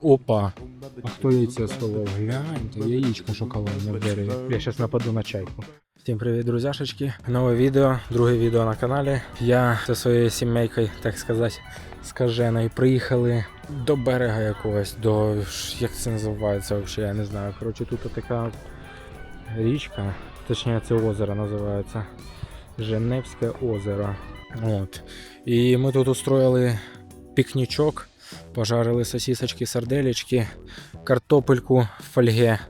Опа. А хто яйце сховав? Гляньте, яєчко шоколадне в дереві. Я зараз нападу на чайку. Всім привіт, друзяшечки. Нове відео, друге відео на каналі. Я зі своєю сімейкою, так сказати, скаженою, приїхали до берега якогось, до як це називається взагалі, я не знаю. Коротше, тут така річка, точніше це озеро називається. Женевське озеро. От. І ми тут устроїли пікнічок, пожарили сосисочки, сарделечки, картопельку в фольге,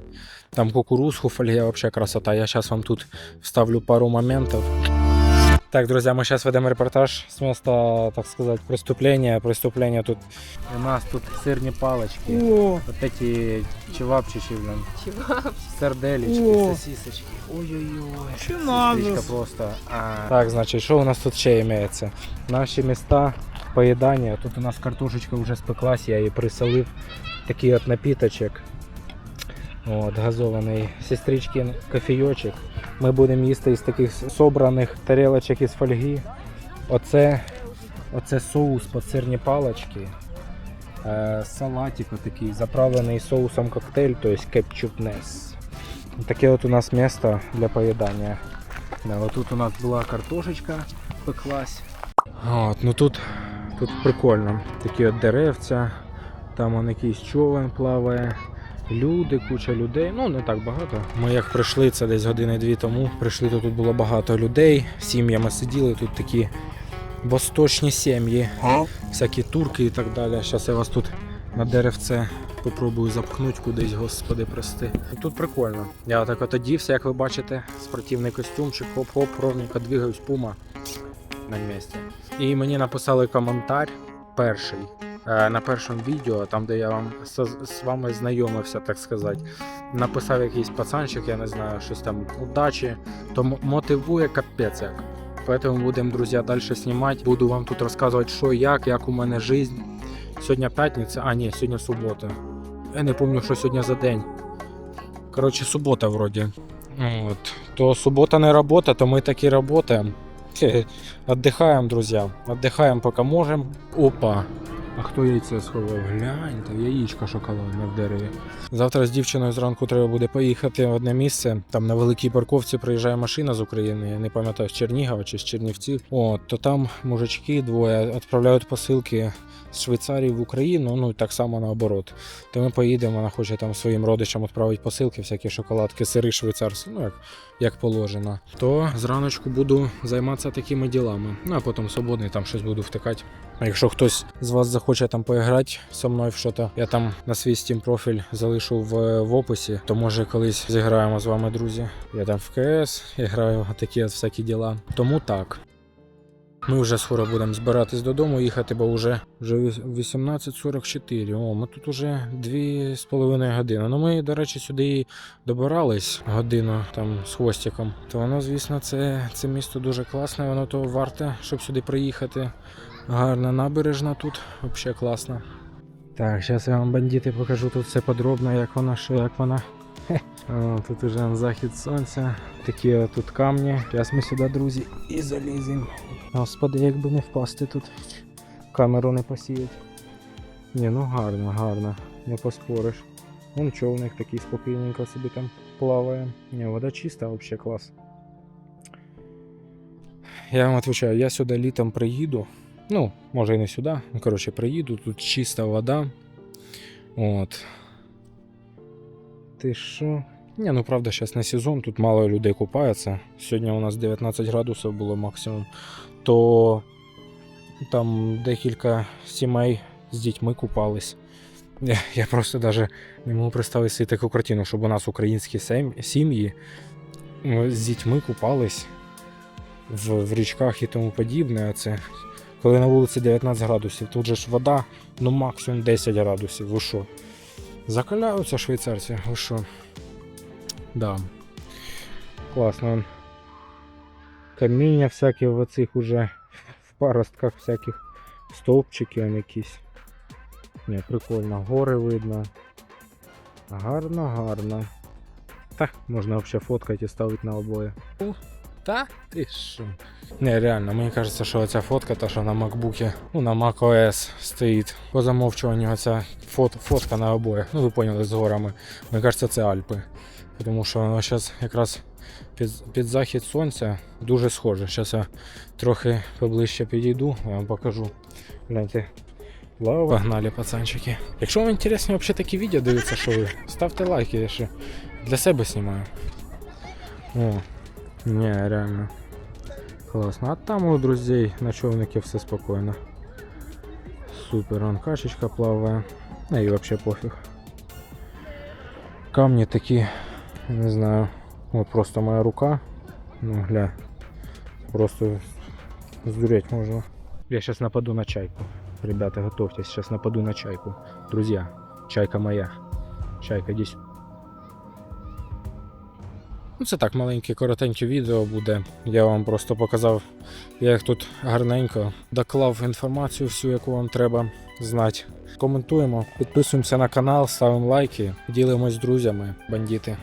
там кукурузку в фольге, вообще красота. Я сейчас вам тут вставлю пару моментов. Так, друзья, мы сейчас ведем репортаж с места, так сказать, преступления. Преступление тут. У нас тут сырные палочки. О, Вот эти чевапчичи, блин. чувак. Сарделечки, О. сосисочки. Ой-ой-ой. Що надо? Сестричка просто. А. Так, значить, що у нас тут ще імеється? Наші міста поїдання. Тут у нас картошечка вже спеклась, я її присолив. Такий от напіточок. От, газований сестричкин кофійочок. Ми будемо їсти із таких собраних тарелочок із фольги. Оце, оце соус під сирні палочки. Е, салатик такий, заправлений соусом коктейль, тобто кетчупнес. Таке от у нас місто для поїдання. Да, тут у нас була картошечка пеклась. От, ну тут, тут прикольно. Такі от деревця, там он якийсь човен плаває. Люди, куча людей, ну не так багато. Ми як прийшли, це десь години-дві тому. Прийшли, то тут було багато людей, сім'ями сиділи, тут такі восточні сім'ї, всякі турки і так далі. Зараз я вас тут на деревце попробую запхнути кудись, господи, прости. Тут прикольно. Я так от одівся, як ви бачите, спортивний костюмчик, хоп-хоп, ровненько двигаюсь, пума на місці. І мені написали коментар перший. е, На першому відео, там де я вам з, з вами знайомився, так сказати, написав якийсь пацанчик, я не знаю, щось там удачі, то м- мотивує капець як. Поэтому будемо, друзі, далі знімати. Буду вам тут розказувати, що як, як у мене життя. Сьогодні п'ятниця, а ні, сьогодні субота. Я не пам'ятаю, що сьогодні за день. Коротше, субота вроді. От. То субота не робота, то ми таки працюємо. Отдыхаем, друзья. Отдыхаем, поки можемо. Опа. А хто яйце сховав? Гляньте, яєчка шоколадне в дереві. Завтра з дівчиною зранку треба буде поїхати в одне місце. Там на великій парковці приїжджає машина з України, я не пам'ятаю, з Чернігова чи з Чернівців. От, то там мужички двоє відправляють посилки Швейцарії в Україну, ну так само наоборот. То ми поїдемо, вона хоче там своїм родичам відправити посилки, всякі шоколадки, сири швейцарські, ну як, як положено. То зраночку буду займатися такими ділами. Ну а потім свободний там щось буду втикати. А Якщо хтось з вас захоче там поіграти зі мною в що я там на свій Steam профіль залишу в, в описі, то може колись зіграємо з вами, друзі. Я там в КС я граю такі всякі діла. Тому так. Ми вже скоро будемо збиратись додому, їхати, бо вже, вже 18.44. О, ми тут уже 2,5 години. Ну ми, до речі, сюди і добирались годину там з хвостиком. То воно, звісно, це, це місто дуже класне, воно того варте, щоб сюди приїхати. Гарна набережна тут, взагалі класно. Так, зараз я вам бандити покажу тут все подробно, як вона, що як вона. Тут уже захід сонця, такі тут камні. Зараз ми сюди, друзі, і заліземо. Господи, як би не впасти тут. Камеру не посіять. Ні, ну гарно, гарно, не поспориш. Вон човник такий спокійненько собі там плаває. Ні, вода чиста, взагалі клас. Я вам відповідаю, я сюди літом приїду. Ну, може і не сюди. Ну, коротше, приїду, тут чиста вода. От. Ти що? Ні, ну правда, зараз не сезон, тут мало людей купається. Сьогодні у нас 19 градусів було максимум. То там декілька сімей з дітьми купались. Я, просто даже не можу представити собі таку картину, щоб у нас українські сім'ї ну, з дітьми купались в, в річках і тому подібне. Це коли на вулиці 19 градусів, тут же ж вода, ну максимум 10 градусів. Ви що? Закаляються швейцарці, ви що? Да. Класно. Каміння всякі в оцих уже в паростках всяких стовпчики он якісь. Не, прикольно, гори видно. Гарно, гарно. Так, можна взагалі фоткати і ставити на обоє. Та ти що? Не, реально, мені кажеться, що ця фотка, та що на MacBook, ну на macOS стоїть по замовчуванню ця фото, фотка на обоях. Ну ви поняли з горами. Мені кажеться, це Альпи. Тому що воно зараз якраз під, під захід сонця дуже схоже. Зараз я трохи поближче підійду, я вам покажу. Гляньте. Лава. Погнали, пацанчики. Якщо вам інтересні взагалі такі відео дивитися, що ви, ставте лайки, я ще для себе знімаю. О, не, реально. Класно. А там у друзей на човнике все спокойно. Супер, он кашечка плаває. Ну і вообще пофіг. Камні такі, не знаю. От просто моя рука. Ну, гля. Просто сдуреть можно. Я сейчас нападу на чайку. Ребята, готовьтесь, сейчас нападу на чайку. Друзья, чайка моя. Чайка, иди сюда. Ну, це так, маленьке, коротеньке відео буде. Я вам просто показав, як тут гарненько доклав інформацію всю, яку вам треба знати. Коментуємо, підписуємося на канал, ставимо лайки, ділимось з друзями, бандити.